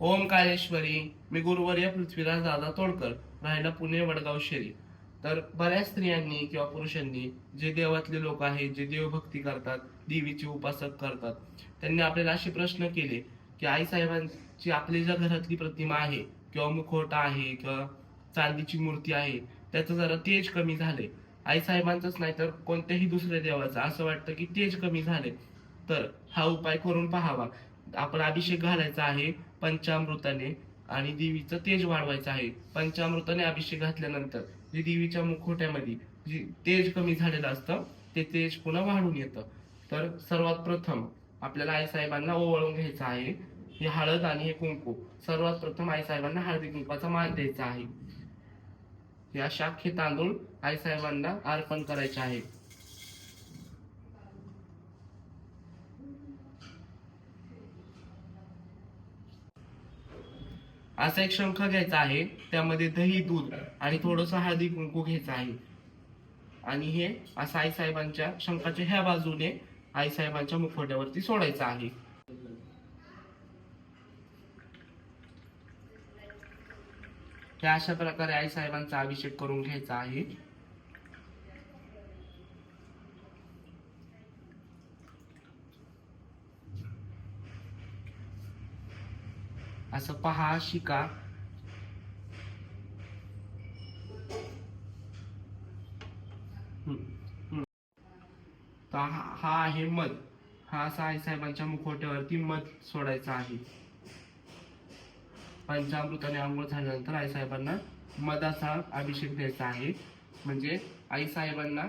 ओम काळेश्वरी मी गुरुवर्य पृथ्वीराज दादा तोडकर राहायला पुणे वडगाव शेरी. तर बऱ्याच स्त्रियांनी किंवा पुरुषांनी जे देवातले लोक आहेत जे देवभक्ती करतात देवीचे उपासक करतात त्यांनी आपल्याला असे प्रश्न केले की आई साहेबांची आपली ज्या घरातली प्रतिमा आहे किंवा मुखोटा आहे किंवा चांदीची मूर्ती आहे त्याचं जरा तेज कमी झाले. आई साहेबांचंच नाही तर कोणत्याही दुसऱ्या देवाचं. असं वाटतं की तेज कमी झाले. तर हा उपाय करून पाहावा. आपण अभिषेक घालायचा आहे पंचामृताने आणि देवीचं तेज वाढवायचं आहे. पंचामृताने अभिषेक घातल्यानंतर जे देवीच्या मुखोट्यामध्ये जे तेज कमी झालेलं असतं ते तेज पुन्हा वाढून येतं. तर सर्वात प्रथम आपल्याला आईसाहेबांना ओवळून ओवाळून घ्यायचं आहे. हे हळद आणि हे कुंकू. सर्वात प्रथम आईसाहेबांना हळदी कुंकवाचा मान द्यायचा आहे. या शाखे तांदूळ आईसाहेबांना अर्पण करायचे आहे. असा एक शंख घ्यायचा आहे त्यामध्ये दही दूध आणि थोडस हळदी कुंकू घ्यायचं आहे. आणि हे असं आई साहेबांच्या शंखाच्या ह्या बाजूने आई साहेबांच्या मुखवट्यावरती सोडायचं आहे. हे अशा प्रकारे आई साहेबांचा अभिषेक करून घ्यायचा आहे. असं पहा शिका. हा आहे मध. हा असा आई साहेबांच्या मुखवट्यावरती मध सोडायचा आहे. पंचामृताने आंघोळ झाल्यानंतर आई साहेबांना मधाचा अभिषेक द्यायचा आहे. म्हणजे आई साहेबांना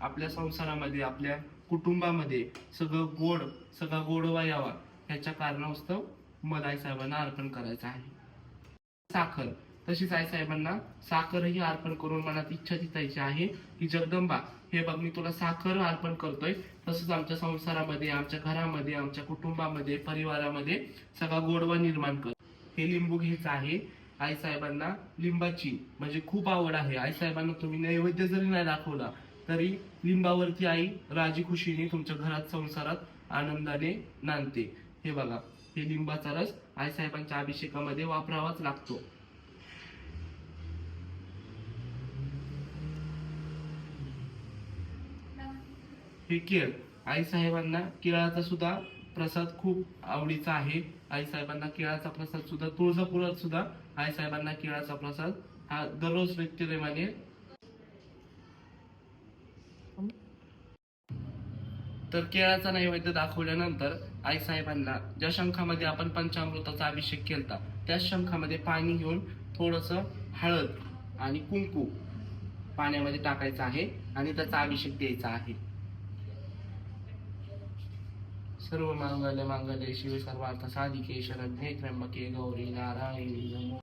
आपल्या संसारामध्ये आपल्या कुटुंबामध्ये सगळं गोड सगळा गोडवा यावा ह्याच्या कारणास्तव मला आई साहेबांना अर्पण करायचं आहे. साखर. तशीच आई साहेबांना साखरही अर्पण करून मनात इच्छा दिसायची आहे की जगदंबा हे बघ मी तुला साखर अर्पण करतोय. तसंच आमच्या संसारामध्ये आमच्या घरामध्ये आमच्या कुटुंबामध्ये परिवारामध्ये सगळा गोडवा निर्माण कर. हे लिंबू घ्यायचं आहे. आई साहेबांना लिंबाची म्हणजे खूप आवड आहे. आई साहेबांना तुम्ही नैवेद्य जरी नाही दाखवला तरी लिंबावरती आई राजी खुशीने तुमच्या घरात संसारात आनंदाने नांदते. हे बघा. हे लिंबाचा रस आई साहेबांच्या अभिषेकामध्ये वापरावाच लागतो. हे केळ आईसाहेबांना केळाचा सुद्धा प्रसाद खूप आवडीचा आहे. आईसाहेबांना केळाचा प्रसाद सुद्धा तुळजापुरात सुद्धा आईसाहेबांना केळाचा प्रसाद हा दररोज नित्यनेमाने तर केळाचा नैवेद्य दाखवल्यानंतर आई साहेबांना ज्या शंखामध्ये आपण पंचामृताचा अभिषेक केलता त्याच शंखामध्ये पाणी घेऊन थोडस हळद आणि कुंकू पाण्यामध्ये टाकायचं आहे आणि त्याचा अभिषेक द्यायचा आहे. सर्व मांगल्य मांगल्य शिव सर्वार्थ साधिके शरण्ये त्र्यंबके गौरी नारायणी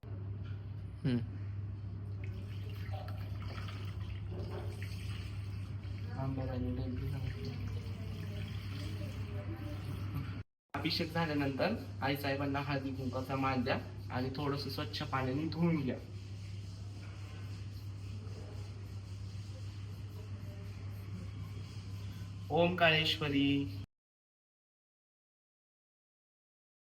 सांगते. अभिषेक झाल्यानंतर आई साहेबांना हळदी कुंकाचा मान द्या आणि थोडस स्वच्छ पाण्याने धुवून घ्या ओम काळेश्वरी